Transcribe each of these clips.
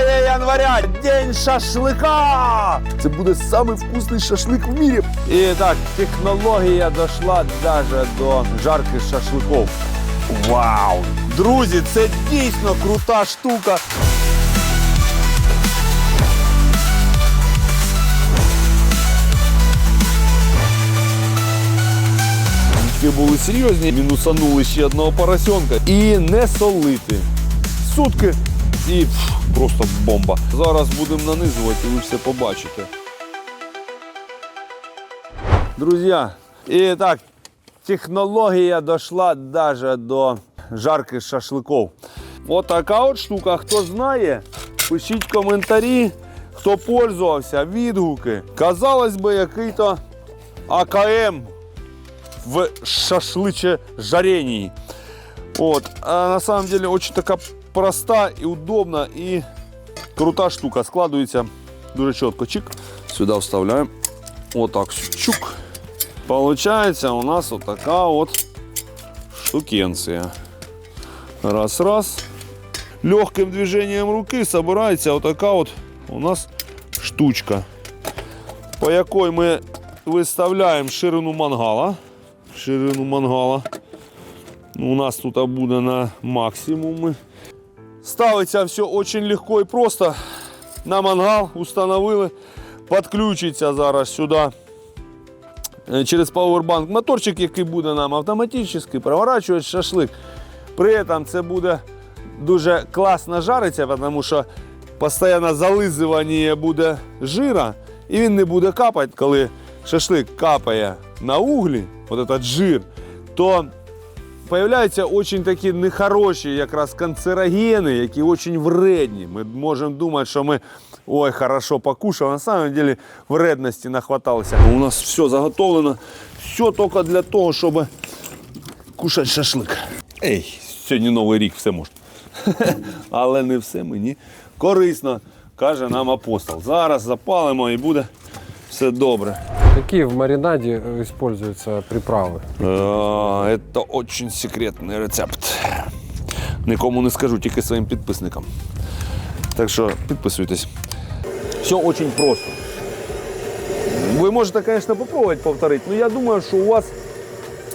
января, день шашлика! Це буде самий вкусний шашлик в мірі. І так, технологія дійшла навіть до жарки шашликів. Вау! Друзі, це дійсно крута штука. Були серйозні, мінусанули ще одного поросенка і не солити. Сутки і просто бомба. Зараз будемо нанизувати, ви все побачите. Друзі, і так, технологія дійшла навіть до жарки шашликів. От така от штука. Хто знає, пишіть коментарі, хто пользувався, відгуки. Казалось би, який-то АКМ в шашлыче жарении. Вот. А на самом деле очень така проста і удобна і крута штука. Складується дуже чітко. Чик. Сюди вставляємо. Отак. Чук. Получається у нас вот така от штукенція. Раз, раз. Легким движением руки собирається вот така от у нас штучка, по якій ми виставляємо ширину мангала ширину мангала. У нас тут буде на максимумі. Ставиться все дуже легко і просто. На мангал установили. Підключиться зараз сюди е, через Powerbank моторчик, який буде нам автоматично проворачувати шашлик. При цьому це буде дуже класно жариться, тому що постійне зализування буде жира, і він не буде капати, коли шашлик капає на углі, от этот жир, то появляються дуже такі нехороші якраз канцерогени, які дуже вредні. Ми можемо думати, що ми ой, хорошо покушали, на самом деле вредності нахваталися. У нас все заготовлено, все тільки для того, щоб кушати шашлик. Ей, сьогодні новий рік, все можна. Але не все мені корисно, каже нам апостол. Зараз запалимо і буде все добре. Какие в маринаде э, используются приправы? А, Это очень секретний рецепт. Нікому не скажу, тільки своїм підписникам. Так що підписуйтесь. Все очень просто. Ви можете, звісно, попробувати повторити, але я думаю, що у вас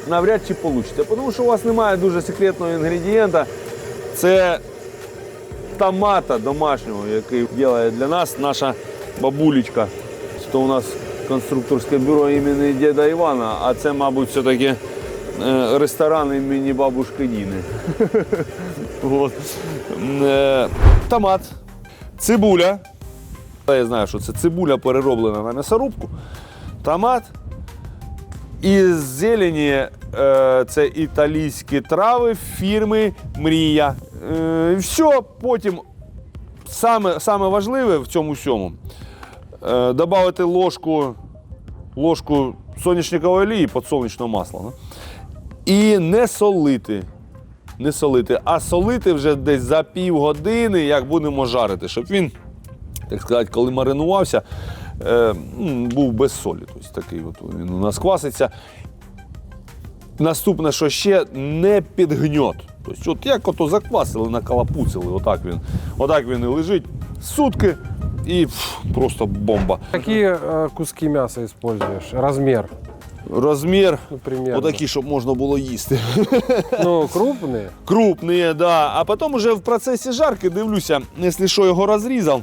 навряд чи вийде. Тому що у вас немає дуже секретного інгредієнта. Це томата домашнього, який робить для нас наша бабулечка. Це у нас конструкторське бюро імені діда Івана, а це, мабуть, все-таки е, ресторан імені бабушки Ніни. От. Е, Томат, цибуля. Я знаю, що це цибуля перероблена на м'ясорубку. Томат. І зелені е, це італійські трави фірми Мрія. Все, потім саме, саме важливе в цьому всьому е, додати ложку, ложку соняшникової олії підсолнечного масла. ну. І не солити. Не солити, а солити вже десь за півгодини, як будемо жарити, щоб він, так сказати, коли маринувався, е, був без солі. Тобто такий от він у нас кваситься. Наступне, що ще не підгньот. Тобто, от як ото заквасили, накалапуцили, отак він, отак він і лежить сутки пф, просто бомба. Какие э, куски мяса используешь? Размер, Размер ну, примерно. отакий, щоб можна було їсти. Ну, крупные? Крупні, да. А потім уже в процесі жарки дивлюся, якщо що його розрізав.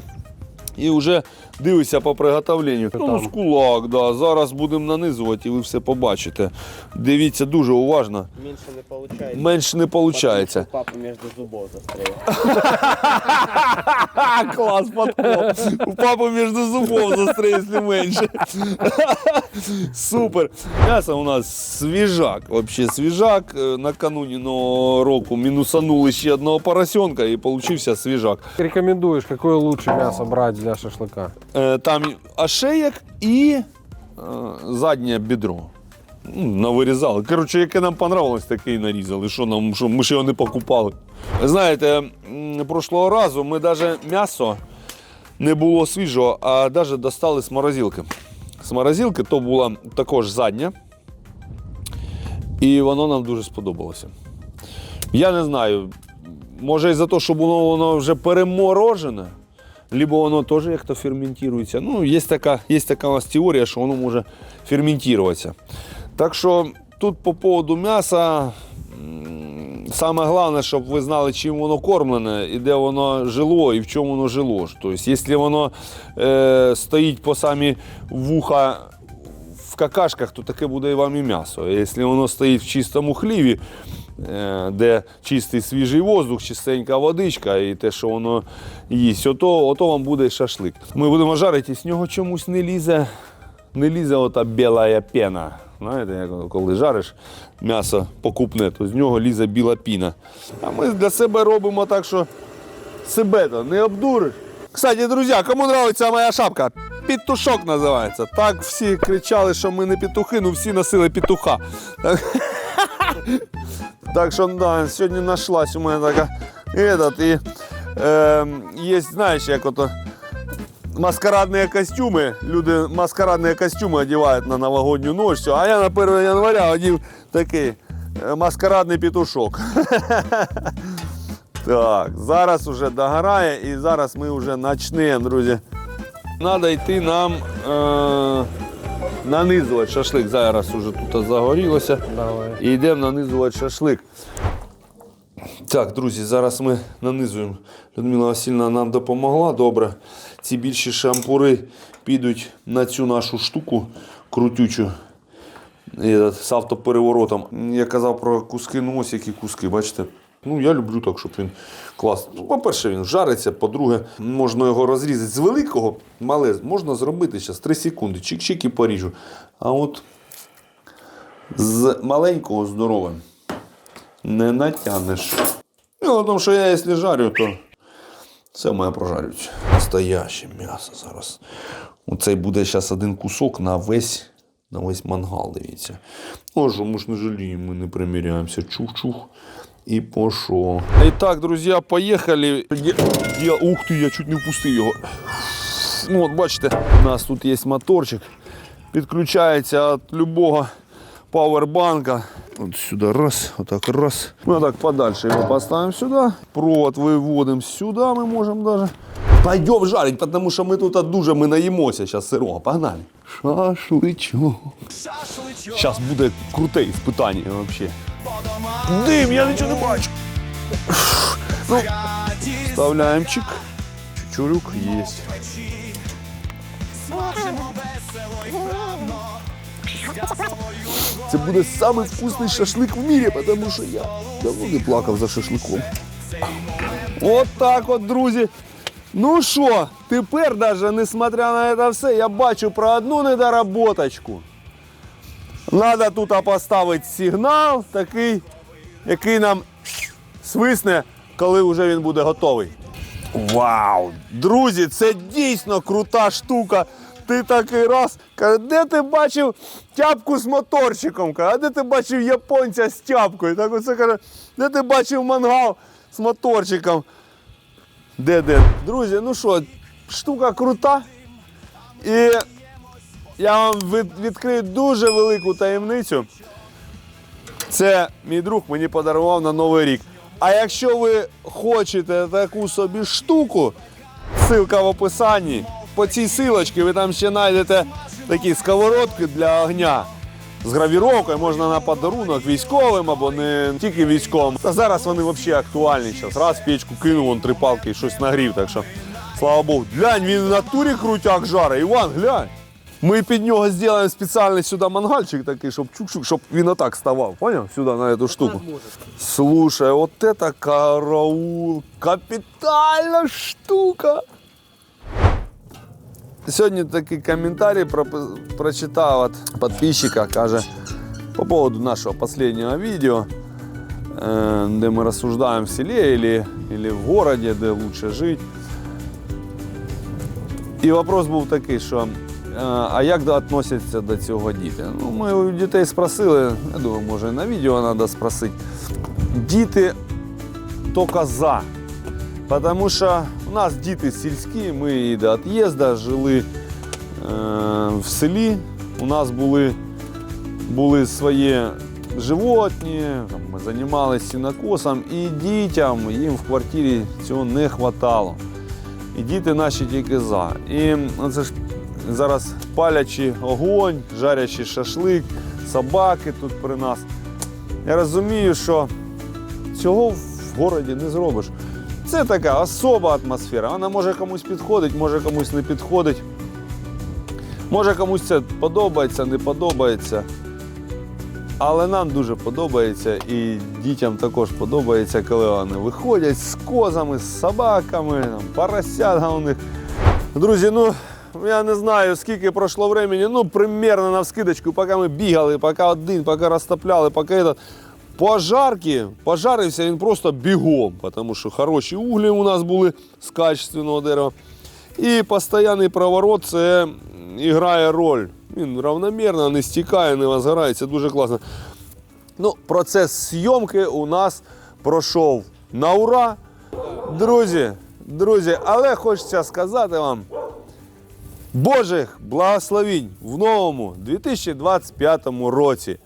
І вже дивишся по приготовленню. Ну, з кулак, да. Зараз будемо нанизувати і ви все побачите. Дивіться дуже уважно. Меньше не получается. Менш не виходить. Папа между зубов застрял. Клас, подкоп. У папу між зубов застряє, якщо менше. Супер. М'ясо у нас свіжак. Вообще свіжак. Е, Накануні нового року мінусанули ще одного поросенка і получився свіжак. Рекомендуешь, какое лучше мясо брать для шашлыка? Е, Там ошеєк і е, заднє бідро. Ну, Навирізали. Коротше, яке нам понравилось, таке і нарізали. Що нам, що ми ж його не покупали. Знаєте, прошлого разу ми навіть м'ясо не було свіжого, а навіть достали з морозилки. З морозилки то була також задня. І воно нам дуже сподобалося. Я не знаю, може і за те, що було воно вже переморожене. Либо воно теж як-то ферментується. Ну, є така, є така у нас теорія, що воно може ферментуватися. Так що тут по поводу м'яса. Саме головне, щоб ви знали, чим воно кормлене і де воно жило, і в чому воно жило. Тобто, якщо воно е, стоїть по самі вуха в какашках, то таке буде і вам і м'ясо. Якщо воно стоїть в чистому хліві, де чистий свіжий воздух, чистенька водичка і те, що воно їсть, ото, ото вам буде шашлик. Ми будемо жарити, з нього чомусь не лізе, не лізе ота біла пена. Знаєте, коли жариш м'ясо покупне, то з нього лізе біла піна. А ми для себе робимо так, що себе то не обдуриш. Кстати, друзі, кому нравиться моя шапка? Петушок називається. Так всі кричали, що ми не петухи, ну всі носили петуха. так що да, сьогодні знайшлась у мене така. Этот, і, е, є, знаєш, як ото маскарадные костюмы. Люди маскарадные костюмы одевают на новогоднюю ночь. всё. А я на 1 января одів такий е, маскарадний петушок. Так, зараз уже догорає і зараз ми вже почнемо, друзі. Треба йти нам е, нанизувати шашлик. Зараз уже тут загорілося. Давай. І йдемо нанизувати шашлик. Так, друзі, зараз ми нанизуємо. Людмила Васильівна нам допомогла. Добре. Ці більші шампури підуть на цю нашу штуку крутючу. З автопереворотом. Я казав про куски, ось які куски, бачите? Ну, я люблю так, щоб він клас. Ну, по-перше, він жариться, по-друге, можна його розрізати з великого, мале можна зробити зараз 3 секунди, чик-чик і поріжу. А от з маленького здоровим не натягнеш. Ну, тому що я, якщо жарю, то це мене прожарюють. Настояще м'ясо зараз. Оцей буде зараз один кусок на весь, на весь мангал, дивіться. Ну, що ми ж не жаліємо, ми не приміряємося. Чух-чух. І пошов. І так, друзі, поїхали. Є- є- Ух ти, я чуть не впустив його. Ну, от бачите, у нас тут є моторчик. Підключається від любого пауербанка. От сюди раз, отак раз. Ми отак подальше його поставимо сюди. Провод виводимо сюди, ми можемо даже. Пойдем жарить, тому що ми тут дуже ми наїмося зараз сирого. Погнали. Шашличок. Зараз буде круте іспитання взагалі. Дим, я нічого не бачу. Ну, вставляємо чик. Чучурюк есть. Це буде самий вкусний шашлик в мірі, тому що я давно не плакав за шашликом. От так от, друзі. Ну що, тепер даже, несмотря на це все, я бачу про одну недоработочку. Надо тут поставити сигнал такий, який нам свисне, коли вже він буде готовий. Вау! Друзі, це дійсно крута штука. Ти такий раз. Де ти бачив тяпку з моторчиком? А де ти бачив японця з тяпкою? Так оце каже, де ти бачив мангал з моторчиком? Де де? Друзі, ну що, штука крута. І я вам від- відкрию дуже велику таємницю. Це мій друг мені подарував на Новий рік. А якщо ви хочете таку собі штуку, ссылка в описанні. По цій силочці ви там ще знайдете такі сковородки для огня. З гравіровкою можна на подарунок військовим або не тільки військовим. Та зараз вони взагалі актуальні. Зараз раз печку кинув, вон три палки і щось нагрів. Так що, слава Богу, глянь, він в натурі крутяк жарить. Іван, глянь. Ми під нього зробимо спеціальний сюди мангальчик такий, щоб чук-чук, щоб він отак ставав. Поняв? Сюди на цю штуку. Слушай, вот это караул. Капітальна штука. Сьогодні такий коментарій про, прочитав від підписчика, каже, по поводу нашого останнього відео, е, де ми розсуждаємо в селі или, или в городі, де краще жити. І вопрос був такий, що а як відносяться до цього діти? Ну, ми у дітей спросили, я думаю, може на відео треба спросити. Діти тільки за. Тому що у нас діти сільські, ми і до від'їзду жили е, в селі. У нас були, були свої животні, ми займалися сінокосом, і дітям їм в квартирі цього не вистачало. І діти наші тільки за. І це ж зараз палячи огонь, жарячи шашлик, собаки тут при нас. Я розумію, що цього в городі не зробиш. Це така особа атмосфера. Вона може комусь підходить, може комусь не підходить. Може комусь це подобається, не подобається. Але нам дуже подобається і дітям також подобається, коли вони виходять з козами, з собаками, там, поросята у них. Друзі, ну я не знаю, скільки пройшло времени, ну, примерно на вскидочку, поки ми бігали, поки один, поки розтопляли, поки этот. Пожарки, пожарився він просто бігом, тому що хороші углі у нас були з качественного дерева. І постійний проворот це грає роль. Він равномірно не стікає, не возгорає, це дуже класно. Ну, процес зйомки у нас пройшов на ура. Друзі, друзі, але хочеться сказати вам Божих благословінь в новому 2025 році.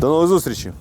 До нових зустрічей!